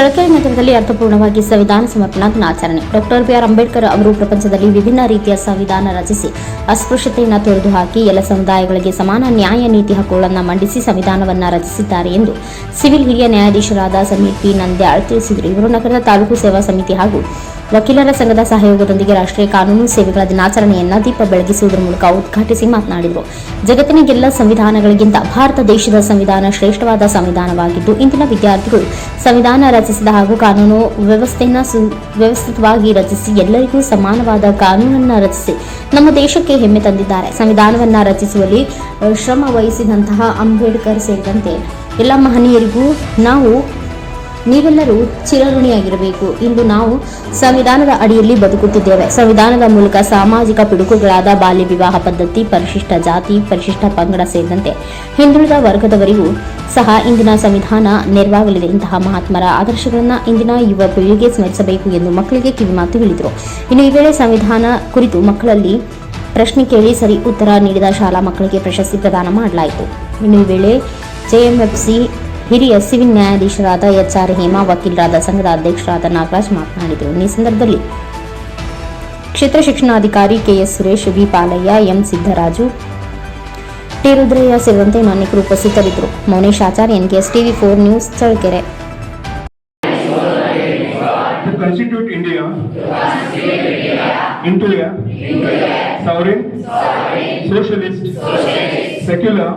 ಚಳಕೆರೆ ನಗರದಲ್ಲಿ ಅರ್ಥಪೂರ್ಣವಾಗಿ ಸಂವಿಧಾನ ಸಮರ್ಪಣಾ ದಿನಾಚರಣೆ. ಡಾಕ್ಟರ್ ಬಿಆರ್ ಅಂಬೇಡ್ಕರ್ ಅವರು ಪ್ರಪಂಚದಲ್ಲಿ ವಿಭಿನ್ನ ರೀತಿಯ ಸಂವಿಧಾನ ರಚಿಸಿ, ಅಸ್ಪೃಶ್ಯತೆಯನ್ನು ತೊರೆದುಹಾಕಿ ಎಲ್ಲ ಸಮುದಾಯಗಳಿಗೆ ಸಮಾನ ನ್ಯಾಯ ನೀತಿ ಹಕ್ಕುಗಳನ್ನು ಮಂಡಿಸಿ ಸಂವಿಧಾನವನ್ನು ರಚಿಸಿದ್ದಾರೆ ಎಂದು ಸಿವಿಲ್ ಹಿರಿಯ ನ್ಯಾಯಾಧೀಶರಾದ ಸಮೀರ್ ಪಿ ನಂದ್ಯಾಳ್ ತಿಳಿಸಿದರು. ಇವರು ನಗರದ ತಾಲೂಕು ಸೇವಾ ಸಮಿತಿ ಹಾಗೂ ವಕೀಲರ ಸಂಘದ ಸಹಯೋಗದೊಂದಿಗೆ ರಾಷ್ಟ್ರೀಯ ಕಾನೂನು ಸೇವೆಗಳ ದಿನಾಚರಣೆಯನ್ನ ದೀಪ ಬೆಳಗಿಸುವುದರ ಮೂಲಕ ಉದ್ಘಾಟಿಸಿ ಮಾತನಾಡಿದರು. ಜಗತ್ತಿನ ಎಲ್ಲ ಸಂವಿಧಾನಗಳಿಗಿಂತ ಭಾರತ ದೇಶದ ಸಂವಿಧಾನ ಶ್ರೇಷ್ಠವಾದ ಸಂವಿಧಾನವಾಗಿದ್ದು, ಇಂದಿನ ವಿದ್ಯಾರ್ಥಿಗಳು ಸಂವಿಧಾನ ರಚಿಸಿದ ಹಾಗೂ ಕಾನೂನು ವ್ಯವಸ್ಥೆಯನ್ನು ವ್ಯವಸ್ಥಿತವಾಗಿ ರಚಿಸಿ ಎಲ್ಲರಿಗೂ ಸಮಾನವಾದ ಕಾನೂನನ್ನು ರಚಿಸಿ ನಮ್ಮ ದೇಶಕ್ಕೆ ಹೆಮ್ಮೆ ತಂದಿದ್ದಾರೆ. ಸಂವಿಧಾನವನ್ನು ರಚಿಸುವಲ್ಲಿ, ಶ್ರಮ ವಹಿಸಿದಂತಹ ಅಂಬೇಡ್ಕರ್ ಸೇರಿದಂತೆ ಎಲ್ಲ ಮಹನೀಯರಿಗೂ ನಾವು ನೀವೆಲ್ಲರೂ ಚಿರಋಣಿಯಾಗಿರಬೇಕು. ಇಂದು ನಾವು ಸಂವಿಧಾನದ ಅಡಿಯಲ್ಲಿ ಬದುಕುತ್ತಿದ್ದೇವೆ. ಸಂವಿಧಾನದ ಮೂಲಕ ಸಾಮಾಜಿಕ ಪಿಡುಕುಗಳಾದ ಬಾಲ್ಯ ವಿವಾಹ ಪದ್ಧತಿ, ಪರಿಶಿಷ್ಟ ಜಾತಿ, ಪರಿಶಿಷ್ಟ ಪಂಗಡ ಸೇರಿದಂತೆ ಹಿಂದುಳಿದ ವರ್ಗದವರಿಗೂ ಸಹ ಇಂದಿನ ಸಂವಿಧಾನ ನೆರವಾಗಲಿದೆ. ಇಂತಹ ಮಹಾತ್ಮರ ಆದರ್ಶಗಳನ್ನು ಇಂದಿನ ಯುವ ಪೀಳಿಗೆ ಸ್ಮರಿಸಬೇಕು ಎಂದು ಮಕ್ಕಳಿಗೆ ಕಿವಿಮಾತು ಹೇಳಿದರು. ಇನ್ನು ಈ ವೇಳೆ ಸಂವಿಧಾನ ಕುರಿತು ಮಕ್ಕಳಲ್ಲಿ ಪ್ರಶ್ನೆ ಕೇಳಿ ಸರಿ ಉತ್ತರ ನೀಡಿದ ಶಾಲಾ ಮಕ್ಕಳಿಗೆ ಪ್ರಶಸ್ತಿ ಪ್ರದಾನ ಮಾಡಲಾಯಿತು. ಇನ್ನು ಈ ವೇಳೆ ಜೆಎಂಎಫ್ಸಿ ಹಿರಿಯ ಸಿವಿಲ್ ನ್ಯಾಯಾಧೀಶರಾದ ಎಚ್ ಆರ್ ಹೇಮಾ ವಕೀಲರಾದ ಸಂಘದ ಅಧ್ಯಕ್ಷರಾದ ನಾಗರಾಜ್ ಮಾತನಾಡಿದರು. ಈ ಸಂದರ್ಭದಲ್ಲಿ ಕ್ಷೇತ್ರ ಶಿಕ್ಷಣಾಧಿಕಾರಿ K S Suresh V Palayya M Siddaraju T Rudrayya ಸೇರಿದಂತೆ ಇನ್ನು ಅನೇಕರು ಉಪಸ್ಥಿತರಿದ್ದರು. Mounesh Acharya N K S TV four news Challakere. India. Sovereign, socialist, secular,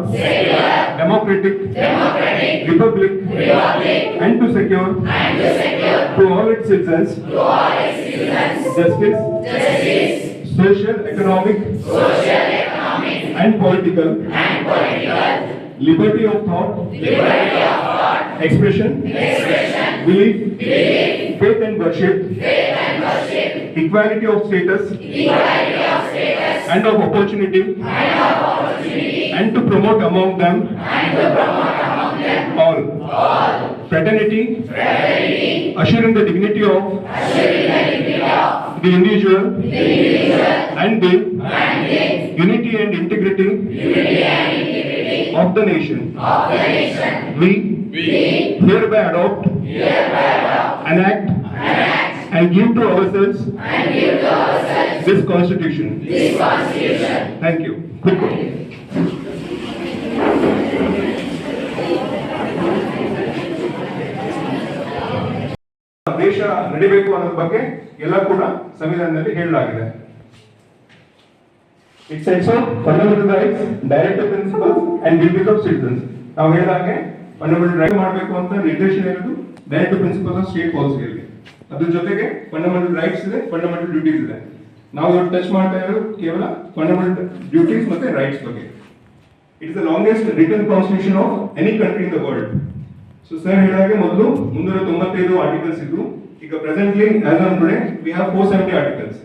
democratic, democratic republic, republic and, to secure, and to secure to all its citizens, to all its citizens justice, justice, social, economic, social, economic and political, and political liberty of thought, liberty of thought expression, expression Belief. Belief. Faith and worship. Faith and worship. Equality of status. Equality of status. And of opportunity. And of opportunity. And to promote among them. And to promote among them. All. All. Fraternity. Fraternity. Assuring the dignity of. Assuring the dignity of. The individual. The individual. And the. And. Unity and integrity. Unity and integrity. Of the nation. Of the nation. We. We. Hereby adopt. Enact, and give to ourselves this constitution. Thank you. Thank you. ದೇಶ ನಡಿಬೇಕು ಅನ್ನೋದ್ರ ಬಗ್ಗೆ ಎಲ್ಲ ಕೂಡ ಸಂವಿಧಾನದಲ್ಲಿ ಹೇಳಲಾಗಿದೆ it's also fundamental rights directive principles and duties of citizens ನಾವು ಹೇಳಿದಾಗೆ ಫಂಡಮೆಂಟಲ್ ರೈಟ್ ಮಾಡಬೇಕು ಅಂತ ನಿರ್ದೇಶನ ಇರೋದು ಡೈರೆಕ್ಟಿವ್ ಪ್ರಿನ್ಸಿಪಲ್ ಆಫ್ ಸ್ಟೇಟ್ ಪಾಲಿಸಿಯಲ್ಲಿ ಅದ್ರ ಜೊತೆಗೆ ಫಂಡಮೆಂಟಲ್ ರೈಟ್ಸ್ ಇದೆ ಫಂಡಮೆಂಟಲ್ ಡ್ಯೂಟೀಸ್ ಇದೆ. ನಾವು ಇವತ್ತು ಟಚ್ ಮಾಡ್ತಾ ಇರೋದು ಕೇವಲ ಫಂಡಮೆಂಟಲ್ ಡ್ಯೂಟೀಸ್ ಮತ್ತೆ ರೈಟ್ಸ್ ಬಗ್ಗೆ. It is the longest written constitution of any country in the world so sir ಹೇಳಿದಾಗೆ ಮೊದಲು ಮುನ್ನೂರ ತೊಂಬತ್ತೈದು ಆರ್ಟಿಕಲ್ಸ್ ಇದ್ದು ಈಗ presently as on today we have four seventy articles